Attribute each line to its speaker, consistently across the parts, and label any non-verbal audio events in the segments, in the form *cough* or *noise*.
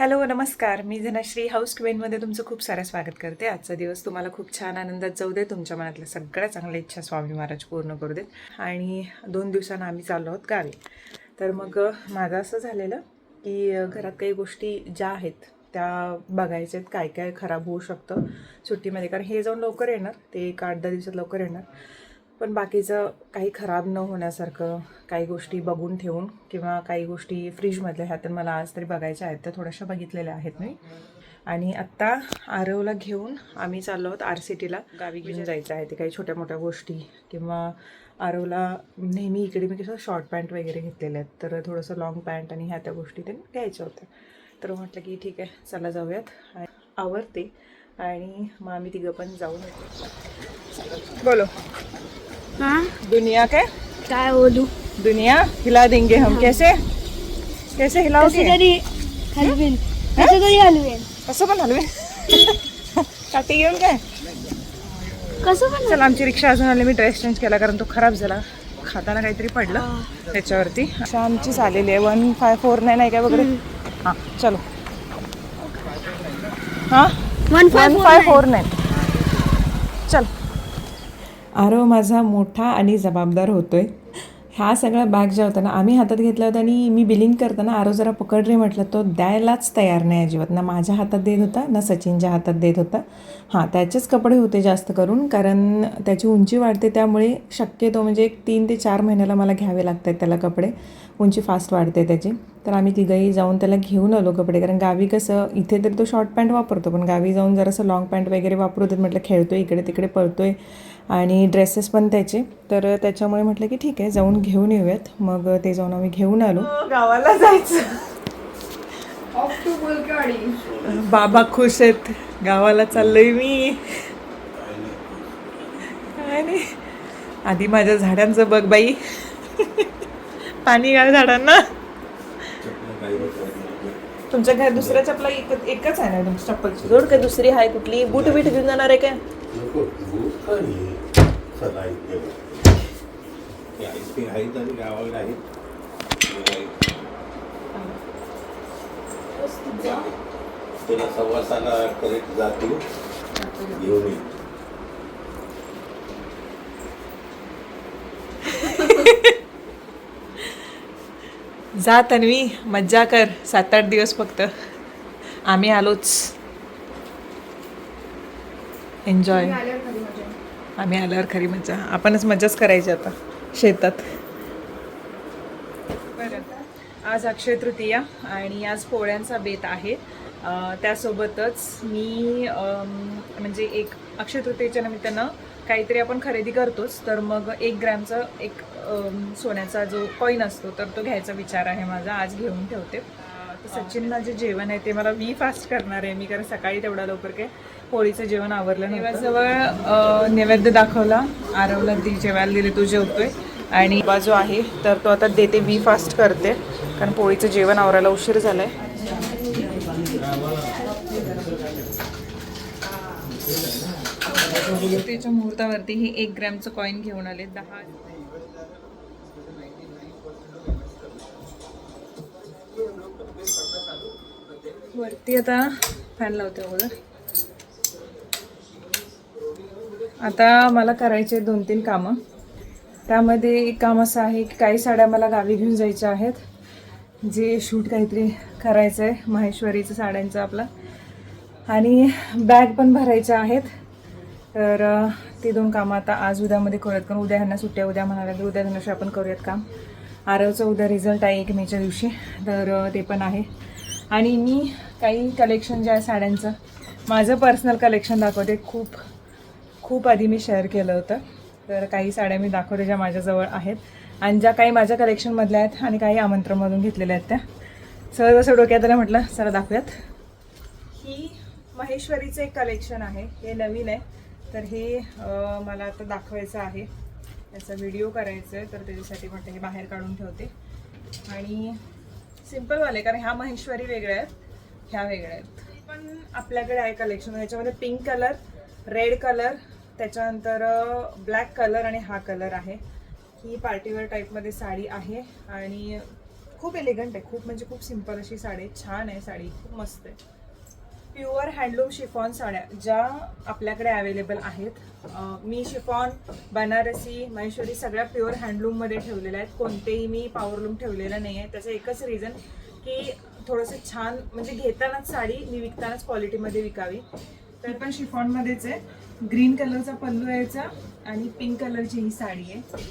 Speaker 1: Hello नमस्कार. मी Dhanashree house क्वेनमध्ये तुमचं खूप सारं स्वागत करते. आजचा दिवस तुम्हाला खूप छान आनंदात जाऊ दे. तुमच्या मनातल्या सगळ्या चांगल्या इच्छा स्वामी महाराज पूर्ण करू देत. आणि दोन दिवसांना आम्ही चाललो आहोत गावी. तर मग माझं असं झालेलं की घरात काही गोष्टी ज्या आहेत त्या बघायच्या आहेत. काय काय खराब होऊ शकतं सुट्टीमध्ये. कारण हे जाऊन लवकर येणार. ते एक आठ दहा दिवसात लवकर येणार. पण बाकीचं काही खराब न होण्यासारखं काही गोष्टी बघून ठेवून किंवा काही गोष्टी फ्रीजमधल्या ह्या तर मला आज तरी बघायच्या आहेत त्या थोड्याशा बघितलेल्या आहेत मी. आणि आत्ता आरवला घेऊन आम्ही चाललो आहोत आर सी टीला गावी घेऊन जायचं आहे ते काही छोट्या मोठ्या गोष्टी. किंवा आरवला नेहमी इकडे मी कसं शॉर्ट पॅन्ट वगैरे घेतलेले आहेत तर थोडंसं लॉंग पॅन्ट आणि ह्या त्या गोष्टी ते घ्यायच्या होत्या. तर म्हटलं की ठीक आहे चला जाऊयात. आवडते आणि मग आम्ही तिघं पण जाऊन येतो. बोलो.
Speaker 2: हाँ?
Speaker 1: दुनिया के?
Speaker 2: काय बोलू
Speaker 1: दुनिया? हिला देंगे हम कैसे? कैसे
Speaker 2: कसे
Speaker 1: हिलाओगे
Speaker 2: हलवेन। कसे तरी हलवेन।
Speaker 1: कसं पण हलवे काठी घेऊन काय
Speaker 2: कसं पण
Speaker 1: चला आमची रिक्षा अजून आली मी ड्रेस चेंज केला कारण तो खराब झाला. खाताना काहीतरी पडलं त्याच्यावरती. अशा आमचीच आलेली आहे. वन फाय फोर नाईन आहे काय वगैरे? हां चलो. हां?
Speaker 2: One
Speaker 1: one five four nine चल. आरव माझा मोठा आणि जबाबदार होतो आहे ह्या सगळ्या बॅग ज्या होत्या ना आम्ही हातात घेतल्या होत्या आणि मी बिलिंग करताना आरव जरा पकड रे म्हटलं तो द्यायलाच तयार नाही अजिबात. ना माझ्या हातात देत होता ना सचिनच्या हातात देत होता. हां त्याचेच कपडे होते जास्त करून कारण त्याची उंची वाढते त्यामुळे शक्यतो म्हणजे एक तीन ते चार महिन्याला मला घ्यावे लागतात त्याला कपडे. उंची फास्ट वाढते त्याची. तर आम्ही तिघंही जाऊन त्याला घेऊन आलो कपडे कारण गावी कसं इथे तरी तो शॉर्ट पॅन्ट वापरतो पण गावी जाऊन जरासं लॉंग पॅन्ट वगैरे वापरू देत म्हटलं आहे इकडे तिकडे पळतो आहे आणि ड्रेसेस पण त्याचे. तर त्याच्यामुळे म्हटलं की ठीक आहे जाऊन घेऊन येऊयात. मग ते जाऊन आम्ही घेऊन आलो. गावाला जायचं. बाबा खुश आहेत. गावाला चाललोय मी. आणि आधी माझ्या झाडांचं बघ बाई. पाणी घाल झाडांना. तुमच्या घरात दुसऱ्या चपला एक एकच आहे ना? तुमची चप्पलची जोड काय दुसरी? आहे कुठली? बूट बीट घेऊन जाणार आहे काय?
Speaker 3: आहेत आणि गावाकडे आहेत. तुला सव्वासाला करेक्ट जातो घेऊन ये.
Speaker 1: जा तन्वी मज्जा कर. सात आठ दिवस फक्त. आम्ही आलोच. एन्जॉय आम्ही आल्यावर खरी मज्जा. आपणच मज्जाच करायची आता शेतात. बरं. आज अक्षय तृतीया आणि आज पोळ्यांचा बेत आहे. त्यासोबतच मी म्हणजे एक अक्षय तृतीयेच्या निमित्तानं काहीतरी आपण खरेदी करतोच. तर मग एक ग्रॅमचा एक सोन्याचा जो कॉईन असतो तर तो घ्यायचा विचार आहे माझा. आज घेऊन ठेवते. तर सचिनला जे जेवण आहे ते मला मी फास्ट करणार आहे. मी कारण सकाळी तेवढा लवकर काय पोळीचं जेवण आवरलं नव्हतं. नैवेद्य दाखवला. आरवला ती जेवायला दिले तो जेवतोय. आणि बाजू आहे तर तो आता देते वी फास्ट करते. कारण पोळीचं जेवण आवरायला उशीर झालाय. त्याच्या मुहूर्तावरती ही एक ग्रॅमचं कॉईन घेऊन आले दहा. वरती आता फॅन लावते अगोदर. आता मला करायचे दोन तीन कामं. त्यामध्ये एक काम असं आहे की काही साड्या मला गावी घेऊन जायच्या आहेत. जे शूट काहीतरी करायचं आहे महेश्वरीचं साड्यांचं आपलं. आणि बॅग पण भरायच्या आहेत. तर ते दोन कामं आता आज उद्यामध्ये करूयात. कारण उद्या ह्यांना सुट्ट्या उद्या म्हणाल्या तर उद्या दिवशी आपण करूयात काम. आरवचं उद्या रिझल्ट आहे एक मेच्या दिवशी. तर ते पण आहे. आणि मी काही कलेक्शन जे आहे साड्यांचं माझं पर्सनल कलेक्शन दाखवते. खूप खूप आधी मी शेअर केलं होतं. तर काही साड्या मी दाखवते ज्या माझ्याजवळ आहेत. आणि ज्या काही माझ्या कलेक्शनमधल्या आहेत आणि काही आमंत्रणमधून घेतलेल्या आहेत त्या. सहज असं डोक्यात आलं म्हटलं सर दाखवूयात. ही महेश्वरीचं एक कलेक्शन आहे. हे नवीन आहे. तर हे मला आता दाखवायचं आहे. त्याचा व्हिडिओ करायचा आहे. तर त्याच्यासाठी म्हटलं हे बाहेर काढून ठेवते. आणि सिम्पलवाले कारण ह्या महेश्वरी वेगळ्या आहेत. ह्या वेगळ्या आहेत. पण आपल्याकडे आहे कलेक्शन याच्यामध्ये पिंक कलर रेड कलर त्याच्यानंतर ब्लॅक कलर आणि हा कलर आहे. ही पार्टीवेअर टाईपमध्ये साडी आहे आणि खूप एलिगंट आहे. खूप म्हणजे खूप सिंपल अशी साडी आहे. छान आहे साडी. खूप मस्त आहे. प्युअर हँडलूम शिफॉन साड्या ज्या आपल्याकडे अवेलेबल आहेत. मी शिफॉन बनारसी महेश्वरी सगळ्या प्युअर हँडलूममध्ये ठेवलेल्या आहेत. कोणतेही मी पॉवरलूम ठेवलेलं नाही आहे त्याचं एकच रिझन की थोडंसं छान म्हणजे घेतानाच साडी मी विकतानाच क्वालिटीमध्ये विकावी. तर पण शिफॉन मध्येच आहे. ग्रीन कलरचा पल्लू यायचा आणि पिंक कलरची ही साडी आहे.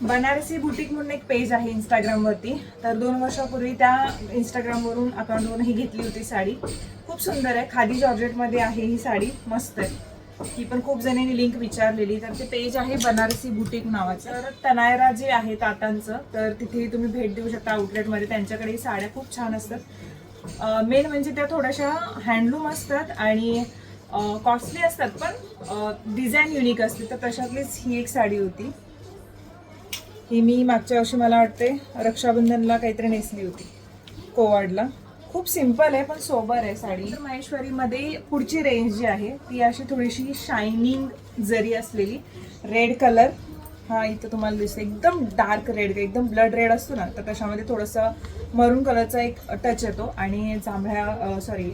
Speaker 1: बनारसी बुटीक म्हणून एक पेज आहे इंस्टाग्रामवरती तर दोन वर्षापूर्वी त्या इंस्टाग्रामवरून अकाउंटवरून ही घेतली होती साडी. खूप सुंदर आहे. खादी जॉर्जेटमध्ये आहे ही साडी. मस्त आहे. ही पण खूप जणांनी लिंक विचारलेली. तर ते पेज आहे बनारसी बुटीक नावाचं. तर तनायरा जे आहे तातांचं तर तिथे तुम्ही भेट देऊ शकता आउटलेटमध्ये त्यांच्याकडे साड्या खूप छान असतात. मेन म्हणजे त्या थोड्याशा हँडलूम असतात आणि कॉस्टली असतात पण डिझाईन युनिक असते. तर तशातलीच ही एक साडी होती. ही मी मागच्या वर्षी मला वाटते रक्षाबंधनला काहीतरी नेसली होती कोवाडला. खूप सिंपल आहे पण सोबर आहे साडी. महेश्वरीमध्ये पुढची रेंज जी आहे ती अशी थोडीशी शायनिंग जरी असलेली रेड कलर हा इथं तुम्हाला दिसतं एकदम डार्क रेड एकदम ब्लड रेड असतो ना तर त्याच्यामध्ये थोडंसं मरून कलरचा एक टच येतो आणि जांभळ्या सॉरी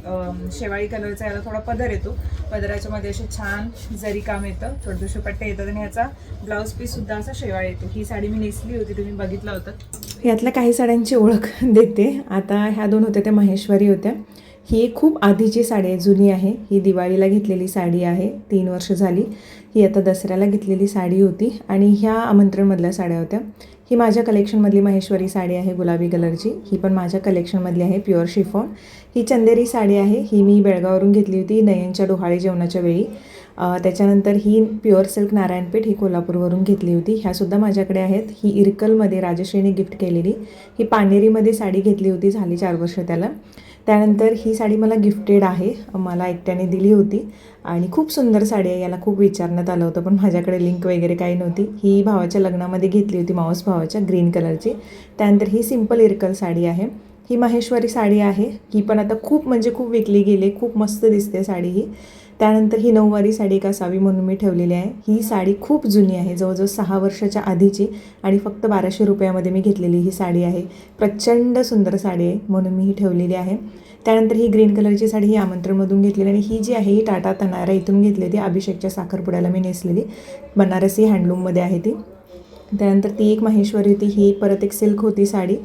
Speaker 1: शेवाळी कलरचा याला थोडा पदर येतो. पदराच्या मध्ये असे छान जरी काम येतं छोटे छोटे पट्टे येतात आणि ह्याचा ब्लाऊज पीस सुद्धा असा शेवाळ येतो. ही साडी मी नेसली होती तुम्ही बघितलं होतं.
Speaker 4: यातल्या काही साड्यांची ओळख *laughs* देते. आता ह्या दोन होत्या त्या महेश्वरी होत्या. ही एक खूप आधीची साडी आहे जुनी आहे. ही दिवाळीला घेतलेली साडी आहे तीन वर्ष झाली. ही आता दसऱ्याला घेतलेली साडी होती आणि ह्या आमंत्रणमधल्या साड्या होत्या. ही माझ्या कलेक्शनमधली महेश्वरी साडी आहे गुलाबी कलरची. ही पण माझ्या कलेक्शनमधली आहे प्युअर शिफॉन ही चंदेरी साडी आहे ही मी बेळगाववरून घेतली होती नयनच्या डोहाळी जेवणाच्या वेळी. त्याच्यानंतर ही प्युअर सिल्क नारायणपेठ ही कोल्हापूरवरून घेतली होती. ह्यासुद्धा माझ्याकडे आहेत. ही इरकलमध्ये राजश्रीने गिफ्ट केलेली. ही पानेरीमध्ये साडी घेतली होती झाली चार वर्ष त्याला. त्यानंतर ही साडी मला गिफ्टेड आहे. मला एकट्याने दिली होती. आणि खूप सुंदर साडी आहे. याला खूप विचारण्यात आलं होतं पण माझ्याकडे लिंक वगैरे काही नव्हती. ही भावाच्या लग्नामध्ये घेतली होती मावस भावाच्या ग्रीन कलरची त्यानंतर ही सिंपल इरकल साडी आहे. ही माहेश्वरी साडी आहे. ही पण आता खूप म्हणजे खूप विकली गेली. खूप मस्त दिसते साडी ही. त्यानंतर ही नऊवारी साडी एक असावी म्हणून मी ठेवलेली आहे. ही साडी खूप जुनी आहे जवळजवळ सहा वर्षाच्या आधीची आणि फक्त बाराशे रुपयामध्ये मी घेतलेली ही साडी आहे. प्रचंड सुंदर साडी आहे म्हणून मी ही ठेवलेली आहे. त्यानंतर ही ग्रीन कलरची साडी ही आमंत्रणमधून घेतलेली आणि ही जी आहे ही टाटा तनारा इथून घेतली होती अभिषेकच्या साखरपुड्याला मी नेसलेली. बनारसी हँडलूममध्ये आहे ती. त्यानंतर ती एक माहेश्वरी होती ही परत एक सिल्क होती साडी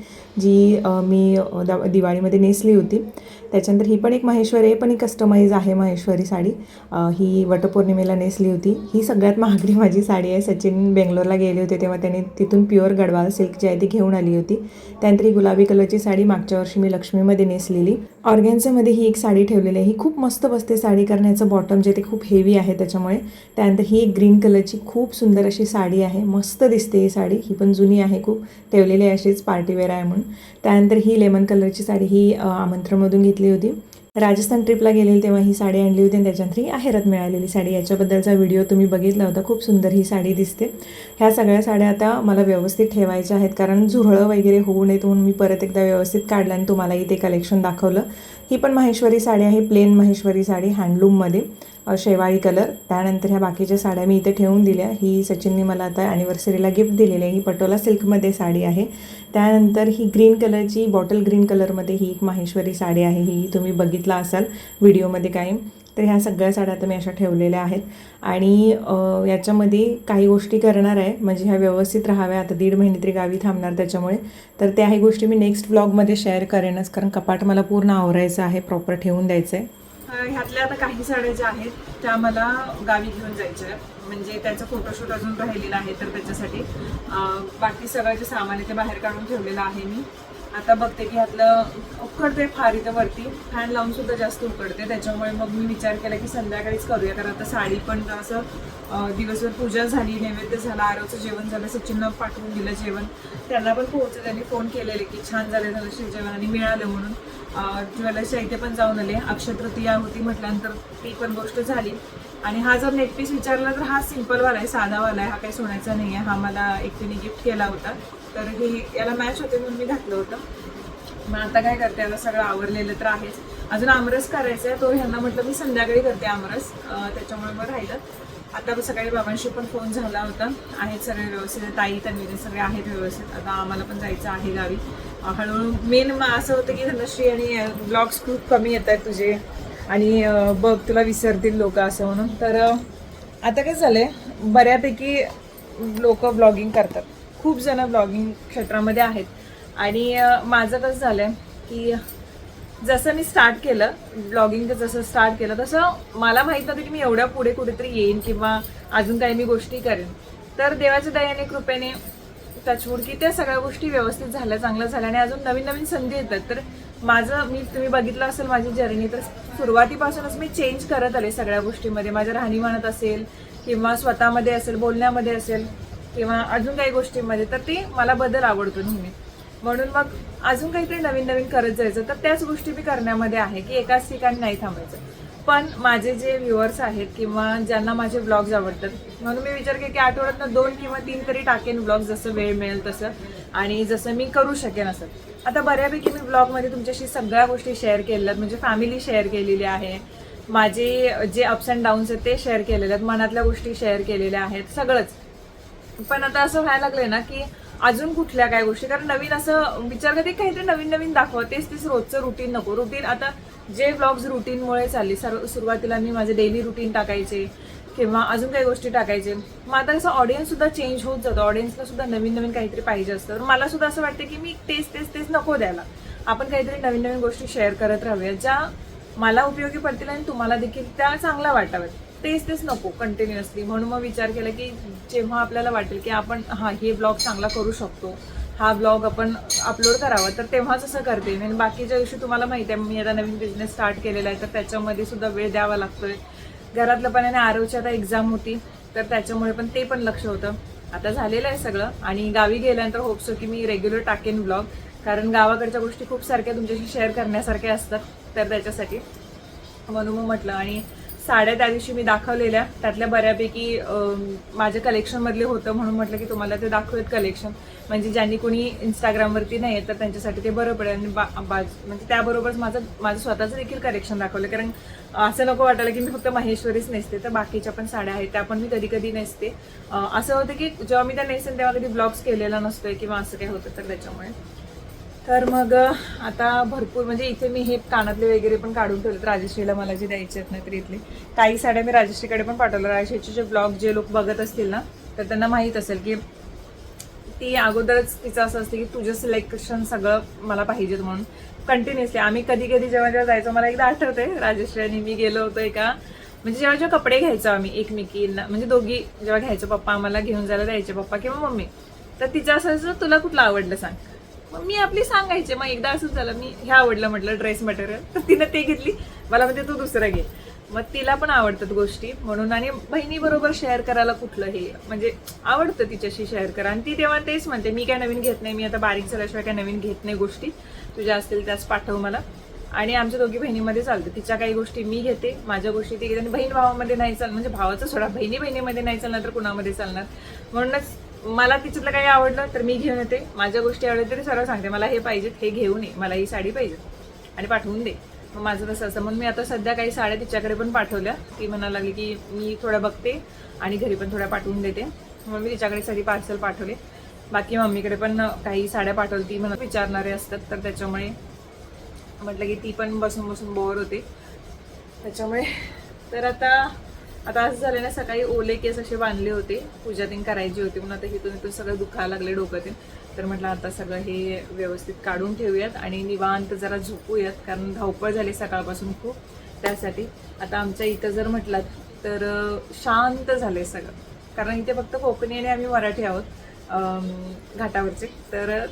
Speaker 4: जी मी द दिवाळीमध्ये नेसली होती. त्याच्यानंतर ही पण एक माहेश्वरी आहे पण ही कस्टमाइज आहे माहेश्वरी साडी. ही वटपौर्णिमेला नेसली होती. ही सगळ्यात महागडी माझी साडी आहे. सचिन बेंगलोरला गेले होते तेव्हा त्याने तिथून प्युअर गडवाल सिल्क जी आहे ती घेऊन आली होती. त्यानंतर ही गुलाबी कलरची साडी मागच्या वर्षी मी लक्ष्मीमध्ये नेसलेली. ऑर्गॅन्झामध्ये ही एक साडी ठेवलेली आहे. ही खूप मस्त बसते साडी करण्याचं बॉटम जे ते खूप हेवी आहे त्याच्यामुळे. त्यानंतर ही एक ग्रीन कलरची खूप सुंदर अशी साडी आहे. मस्त दिसते. ही साडी ही पण जुनी आहे खूप. ठेवलेली आहे अशीच पार्टीवेअर आहे म्हणून. त्यानंतर ही लेमन कलरची साडी ही आमंत्रणमधून घेतली होती. राजस्थान ट्रिपला गेलेली तेव्हा ही साडी आणली होती आणि त्याच्यानंतर ही आहेरात मिळालेली साडी. याच्याबद्दलचा व्हिडिओ तुम्ही बघितला होता. खूप सुंदर ही साडी दिसते. ह्या सगळ्या साड्या आता मला व्यवस्थित ठेवायच्या आहेत. कारण झुरळं वगैरे होऊ नयेत म्हणून मी परत एकदा व्यवस्थित काढलं आणि तुम्हालाही ते कलेक्शन दाखवलं. ही पण माहेश्वरी साडी आहे प्लेन माहेश्वरी साडी हँडलूममध्ये शेवाळी कलर त्यानंतर ह्या बाकीच्या साड्या मी इथे ठेवून दिल्या. ही सचिनने मला आता ॲनिव्हर्सरीला गिफ्ट दिलेली आहे. ही पटोला सिल्कमध्ये साडी आहे. त्यानंतर ही ग्रीन कलरची बॉटल ग्रीन कलरमध्ये ही एक माहेश्वरी साडी आहे. ही तुम्ही बघितला असाल. व्हिडिओमध्ये काही. तर ह्या सगळ्या साड्या आता मी अशा ठेवलेल्या आहेत. आणि याच्यामध्ये काही गोष्टी करणार आहे. म्हणजे ह्या व्यवस्थित राहाव्या. आता दीड महिने तरी गावी थांबणार त्याच्यामुळे. तर त्याही गोष्टी मी नेक्स्ट ब्लॉगमध्ये शेअर करेनच. कारण कपाट मला पूर्ण आवरायचं आहे. प्रॉपर ठेवून द्यायचं आहे
Speaker 1: ह्यातल्या आता काही साड्या ज्या आहेत त्या मला गावी घेऊन जायच्या म्हणजे त्याचं फोटोशूट अजून राहिलेलं आहे तर त्याच्यासाठी. बाकी सगळं जे सामान आहे ते बाहेर काढून ठेवलेलं आहे मी. आता बघते की ह्यातलं उकडते फार इथं वरती. फॅन लावून सुद्धा जास्त उकडते. त्याच्यामुळे मग मी विचार केला की संध्याकाळीच करूया. कारण आता साडी पण असं दिवसभर पूजा झाली नैवेद्य झाला आरोचं जेवण झालं सचिनला पाठवून दिलं जेवण. त्यांना पण पोहोचलं त्यांनी फोन केलेले की छान झालं झालं शिव जेवण आणि मिळालं म्हणून. ज्वेलर्सच्या इथे पण जाऊन आले. अक्षय तृतीया होती म्हटल्यानंतर ती पण गोष्ट झाली. आणि हा जर नेकपीस विचारला तर हा सिम्पलवाला आहे साधावाला आहे. हा काही सोन्याचा नाही आहे हा मला एकटीने गिफ्ट केला होता. तर हे याला मॅच होते म्हणून मी घातलं होतं. मग आता काय करते? आता सगळं आवरलेलं तर आहेच. अजून आमरस करायचा आहे. तो ह्यांना म्हटलं मी संध्याकाळी करते आमरस. त्याच्यामुळे मग राहिलं. आता सकाळी बाबांशी पण फोन झाला होता. आहेत सगळे व्यवस्थित. ताई तन्वीने सगळे आहेत व्यवस्थित. आता आम्हाला पण जायचं आहे गावी. हळूहळू मेन असं होतं की धनश्री आणि ब्लॉग्स खूप कमी येत आहेत तुझे. आणि बघ तुला विसरतील लोक असं म्हणून. तर आता काय झालं आहे बऱ्यापैकी लोक ब्लॉगिंग करतात. खूप जण ब्लॉगिंग क्षेत्रामध्ये आहेत. आणि माझं कसं झालं आहे की जसं मी स्टार्ट केलं ब्लॉगिंग जसं स्टार्ट केलं तसं मला माहीत नव्हतं की मी एवढ्या पुढे कुठेतरी येईन किंवा अजून काही मी गोष्टी करेन. तर देवाच्या दयाने कृपेने टचवूड की त्या सगळ्या गोष्टी व्यवस्थित झाल्या चांगल्या झाल्या आणि अजून नवीन नवीन संधी येतात. तर माझं मी तुम्ही बघितलं असेल माझी जर्नी तर सुरुवातीपासूनच मी चेंज करत आले सगळ्या गोष्टीमध्ये. माझ्या राहणीमानात असेल किंवा स्वतःमध्ये असेल बोलण्यामध्ये असेल किंवा अजून काही गोष्टींमध्ये तर ते मला बदल आवडतो नेहमी. म्हणून मग अजून काहीतरी नवीन नवीन करत जायचं. तर त्याच गोष्टी मी करण्यामध्ये आहे की एकाच ठिकाणी नाही थांबायचं. पण माझे जे व्ह्युअर्स आहेत किंवा ज्यांना माझे ब्लॉग्स आवडतात म्हणून मी विचार केला की आठवड्यातनं दोन किंवा तीन तरी टाकेन ब्लॉग जसं वेळ मिळेल तसं. आणि जसं मी करू शकेन असं. आता बऱ्यापैकी मी ब्लॉगमध्ये तुमच्याशी सगळ्या गोष्टी शेअर केलेल्या आहेत म्हणजे फॅमिली शेअर केलेली आहे. माझे जे अप्स अँड डाऊन्स आहेत ते शेअर केलेले आहेत मनातल्या गोष्टी शेअर केलेल्या आहेत सगळंच. पण आता असं व्हायला लागलंय ना की अजून कुठल्या काय गोष्टी? कारण नवीन असं विचार करते काहीतरी नवीन नवीन दाखवा तेच तेच रोजचं रुटीन नको. रुटीन आता जे ब्लॉग्स रुटीनमुळे चालले सर्व सुरुवातीला मी माझे डेली रुटीन टाकायचे किंवा अजून काही गोष्टी टाकायचे. मग आता कसं ऑडियन्स सुद्धा चेंज होत जातो. ऑडियन्सला सुद्धा नवीन नवीन काहीतरी पाहिजे असतं. तर मला सुद्धा असं वाटतं की मी तेच तेच तेच नको द्यायला. आपण काहीतरी नवीन नवीन गोष्टी शेअर करत राहूया ज्या मला उपयोगी पडतील आणि तुम्हाला देखील त्या चांगल्या वाटाव्यात. तेच तेच नको कंटिन्युअसली म्हणून मग विचार केला की जेव्हा आपल्याला वाटेल की आपण हा हे ब्लॉग चांगला करू शकतो. हा ब्लॉग आपण अपलोड करावा तर तेव्हाच असं करते. आणि बाकीच्या दिवशी तुम्हाला माहिती आहे. मी आता नवीन बिझनेस स्टार्ट केलेला आहे तर त्याच्यामध्ये सुद्धा वेळ द्यावा लागतोय. घरातलं पण आणि आरोची आता एक्झाम होती तर त्याच्यामुळे पण ते पण लक्ष होतं. आता झालेलं आहे सगळं. आणि गावी गेल्यानंतर होपसो की मी रेग्युलर टाकेन ब्लॉग कारण गावाकडच्या गोष्टी खूप सारख्या तुमच्याशी शेअर करण्यासारख्या असतात तर त्याच्यासाठी. म्हणून मग म्हटलं. आणि साड्या त्या दिवशी मी दाखवलेल्या. त्यातल्या बऱ्यापैकी माझ्या कलेक्शनमधले होतं म्हणून म्हटलं की तुम्हाला ते दाखवत कलेक्शन म्हणजे ज्यांनी कोणी इंस्टाग्रामवरती नाही आहे तर त्यांच्यासाठी ते बरं पडेल. आणि बा म्हणजे त्याबरोबरच माझं माझं स्वतःचं देखील कलेक्शन दाखवलं. कारण असं नको वाटायला की मी फक्त माहेश्वरीच नेसते तर बाकीच्या पण साड्या आहेत त्या पण मी कधी कधी नेसते असं होतं की जेव्हा मी त्या नेसेन तेव्हा कधी ब्लॉग्स केलेला नसतोय किंवा असं काही होतं तर त्याच्यामुळे. तर मग आता भरपूर म्हणजे इथे मी हे कानातले वगैरे पण काढून ठेवलेत. राजश्रीला मला जे द्यायचे आहेत ना तर इथले. काही साड्या मी राजश्रीकडे पण पाठवलं. राजश्रीचे जे ब्लॉग जे लोक बघत असतील ना तर त्यांना माहीत असेल की ती अगोदरच तिचं असं असतं की तुझं सिलेक्शन सगळं मला पाहिजेत म्हणून. कंटिन्युअसली आम्ही कधी कधी जेव्हा जेव्हा जायचो मला एकदा आठवते राजश्री आणि मी गेलो होतो एका म्हणजे जेव्हा जेव्हा कपडे घ्यायचो आम्ही एकमेकींना म्हणजे दोघी जेव्हा घ्यायचो पप्पा आम्हाला घेऊन जायला द्यायचे पप्पा किंवा मम्मी. तर तिचं असं असं तुला कुठलं आवडलं सांग. मग मी आपली सांगायचे. मग एकदा असंच झालं मी हे आवडलं म्हटलं ड्रेस मटेरियल तर तिनं ते घेतली. मला म्हणजे तू दुसरं घे. मग तिला पण आवडतात गोष्टी. म्हणून आणि बहिणीबरोबर शेअर करायला कुठलं हे म्हणजे आवडतं तिच्याशी शेअर करा आणि ती तेव्हा तेच म्हणते मी काय नवीन घेत नाही. मी आता बारीक झाल्याशिवाय काय नवीन घेत नाही गोष्टी. तुझ्या असतील त्याच पाठव मला. आणि आमच्या दोघी बहिणीमध्ये चालतं. तिच्या काही गोष्टी मी घेते माझ्या गोष्टी ती घेते. आणि बहीण भावामध्ये नाही चाल म्हणजे भावाचं सोडा बहिणी बहिणीमध्ये नाही चालणार तर कुणामध्ये चालणार? म्हणूनच मला तिच्यातलं काही आवडलं तर मी घेऊन येते. माझ्या गोष्टी आवडल्या तरी सरळ सांगते. मला हे पाहिजेत हे घेऊन ये मला ही साडी पाहिजे आणि पाठवून दे. मग माझं तसं असं म्हणून मी आता सध्या काही साड्या तिच्याकडे पण पाठवल्या. ती म्हणायला लागली की मी थोडं बघते आणि घरी पण थोड्या पाठवून देते. मग मी तिच्याकडे साडी पार्सल पाठवले. बाकी मम्मीकडे पण काही साड्या पाठवली. ती म्हणून विचारणारे असतात. तर त्याच्यामुळे म्हटलं की ती पण बसून बसून बोर होते. त्याच्यामुळे तर आता आता असं झालं ना सकाळी ओले केस असे बांधले होते. पूजा तीन करायची होती म्हणून आता इथून इथून सगळं दुखायला लागले डोक्यातून तर म्हटलं आता सगळं हे व्यवस्थित काढून ठेवूयात आणि निवांत जरा झोपूयात कारण धावपळ झाली सकाळपासून खूप. त्यासाठी आता आमच्या इथं जर म्हटलात तर शांत झालं आहे सगळं. कारण इथे फक्त कोकणी आणि आम्ही मराठी आहोत घाटावरचे. तर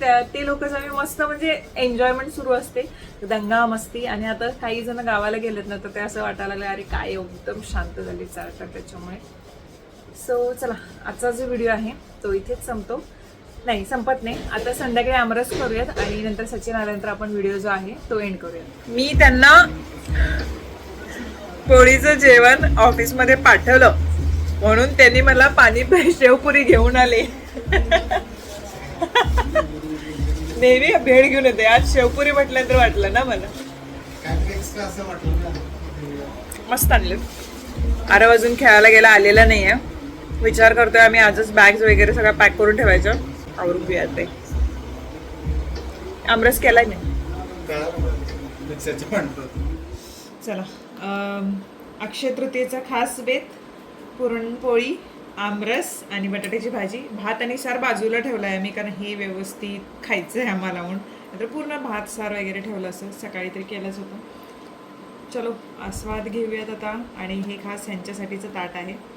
Speaker 1: ते लोक आम्ही मस्त म्हणजे एन्जॉयमेंट सुरू असते. दंगा मस्ती आणि आता काही जण गावाला गेलेत ना तर ते असं वाटायला लागलं अरे काय एकदम शांत झाली चालतात त्याच्यामुळे. सो चला आजचा जो व्हिडिओ आहे तो इथेच संपतो. नाही संपत नाही. आता संध्याकाळी आमरस करूयात आणि नंतर सचिन आल्यानंतर आपण व्हिडिओ जो आहे तो एंड करूयात. मी त्यांना पोळीचं जेवण ऑफिसमध्ये पाठवलं. म्हणून त्यांनी मला पाणी शेवपुरी घेऊन आले. *laughs* नेहमी भेळ घेऊन येते. आज शेवपुरी म्हटलं तर वाटलं ना मला मस्त आणले आरव अजून खेळायला गेला आलेला नाहीये. विचार करतोय आम्ही आजच बॅग्स वगैरे सगळं पॅक करून ठेवायचं. आवरून घेऊयात ते. आमरस केलाय
Speaker 5: पण
Speaker 1: चला. अक्षय तृतीयेचा खास बेत पुरणपोळी आमरस आणि बटाट्याची भाजी. भात आणि सार बाजूला ठेवला आहे मी कारण हे व्यवस्थित खायचं आहे आम्हाला म्हणून. नंतर पूर्ण भात सार वगैरे ठेवलं असं सकाळी तरी केलंच होतं. चलो आस्वाद घेऊयात आता. आणि हे खास ह्यांच्यासाठीचं ताट आहे.